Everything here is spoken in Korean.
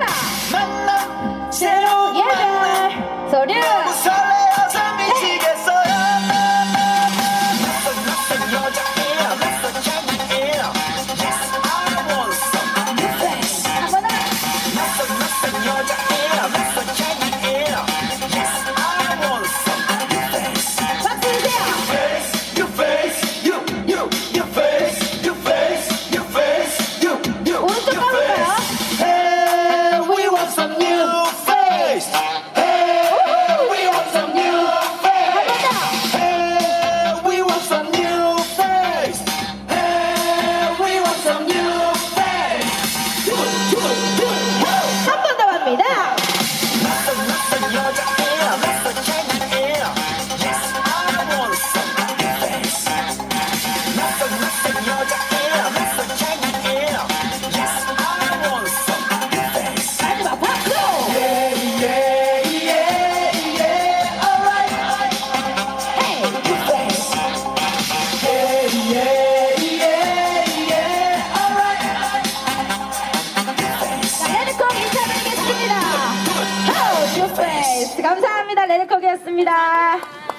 하나 만남 새로운 예. 만남. 서류. 네, 감사합니다. 레드콕이었습니다.